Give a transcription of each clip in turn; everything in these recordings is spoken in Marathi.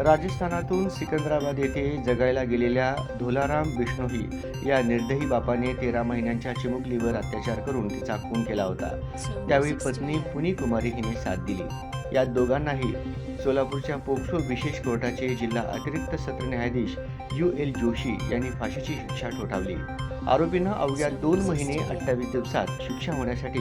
राजस्थानातून सिकंदराबाद येथे जगायला गेलेल्या धोलाराम बिष्णोही या निर्दयी बापाने तेरा महिन्यांच्या चिमुकलीवर अत्याचार करून तिचा खून केला होता. त्यावेळी पत्नी पुनी कुमारी हिने साथ दिली. या दोघांनाही सोलापूरच्या पोक्सो विशेष कोर्टाचे जिल्हा अतिरिक्त सत्र न्यायाधीश यू एल जोशी यांनी फाशीची शिक्षा ठोठावली. आरोपींना अवघ्या दोन महिने अठ्ठावीस दिवसात शिक्षा होण्यासाठी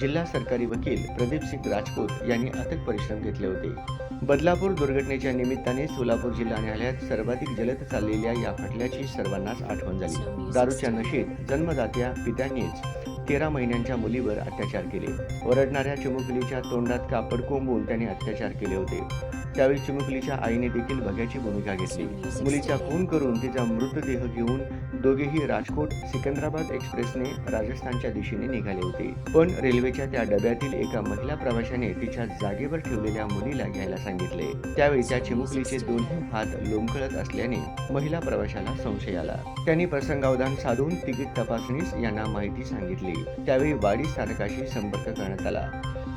जिल्हा सरकारी वकील प्रदीप सिंग राजपूत यांनी अथक परिश्रम घेतले होते. बदलापूर दुर्घटनेच्या निमित्ताने सोलापूर जिल्हा न्यायालयात सर्वाधिक जलद चाललेल्या या खटल्याची सर्वांनाच आठवण झाली. दारूच्या नशेत जन्मदात्या पित्यांनीच तेरा महिन्यांच्या मुलीवर अत्याचार केले. ओरडणाऱ्या चिमुकलीच्या तोंडात कापड कोंबून त्याने अत्याचार केले होते. त्यावेळी चिमुकलीच्या आईने देखील बघ्याची भूमिका घेतली. मुलीचा खून करून तिचा मृतदेह घेऊन दोघेही राजकोट सिकंदराबाद एक्सप्रेसने राजस्थानच्या दिशेने निघाले होते. पण रेल्वेच्या त्या डब्यातील एका महिला प्रवाशाने तिच्या जागेवर ठेवलेल्या मुलीला घ्यायला सांगितले. त्यावेळी त्या चिमुकलीचे दोन्ही हात लोंबकळत असल्याने महिला प्रवाशाला संशय आला. त्यांनी प्रसंगावधान साधून तिकीट तपासणीस यांना माहिती सांगितली. त्यावेळी वाडी स्थानकाशी संपर्क करण्यात आला.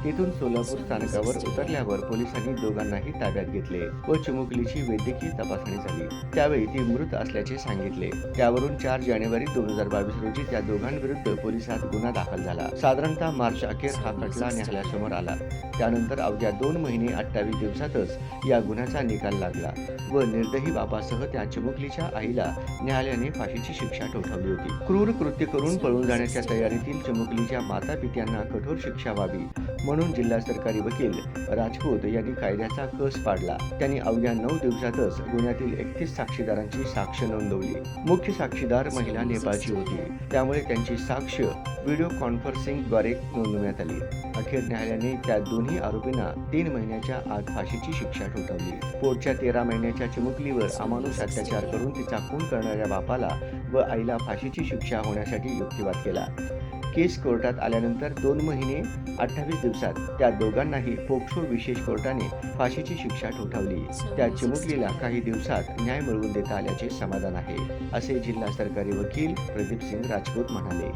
तेथून सोलापूर स्थानकावर उतरल्यावर पोलिसांनी दोघांनाही ताब्यात घेतले व चिमुकलीची वैद्यकीय तपासणी झाली. त्यावेळी ती मृत असल्याचे सांगितले. त्यावरून चार जानेवारी दोन हजार बावीस रोजी त्या दोघांविरुद्ध पोलिसात गुन्हा दाखल झाला. साधारणतः मार्च अखेर हा खटला न्यायालयासमोर आला. त्यानंतर अवघ्या दोन महिने अठ्ठावीस दिवसातच या गुन्ह्याचा निकाल लागला व निर्दयी बापासह त्या चिमुकलीच्या आईला न्यायालयाने फाशीची शिक्षा ठोठावली होती. क्रूर कृत्य करून पळून जाण्याच्या तयारीतील चिमुकलीच्या माता पित्यांना कठोर शिक्षा व्हावी. म्हणून जिल्हा सरकारी वकील राजपूत यांनी कायद्याचा कस पाडला. त्यांनी अवघ्या नऊ दिवसातच गुन्ह्यातील एकतीस साक्षीदारांची साक्ष नोंदवली. मुख्य साक्षीदार महिला नेपाळची होती. त्यामुळे त्यांची साक्ष व्हिडिओ कॉन्फरन्सिंगद्वारे नोंदवण्यात आली. अखेर न्यायालयाने त्या दोन्ही आरोपींना तीन महिन्याच्या आत फाशीची शिक्षा ठोठावली. पोटच्या तेरा महिन्याच्या चिमुकलीवर अमानुष अत्याचार करून तिचा खून करणाऱ्या बापाला व आईला फाशीची शिक्षा होण्यासाठी युक्तिवाद केला. केस कोर्टात आल्यानंतर दोन महिने अठ्ठावीस दिवसात त्या दोघांनाही पोक्सो विशेष कोर्टाने फाशीची शिक्षा ठोठावली. त्या चिमुकलीला काही दिवसात न्याय मिळवून देता आल्याचे समाधान आहे असे जिल्हा सरकारी वकील प्रदीप सिंग राजपूत म्हणाले.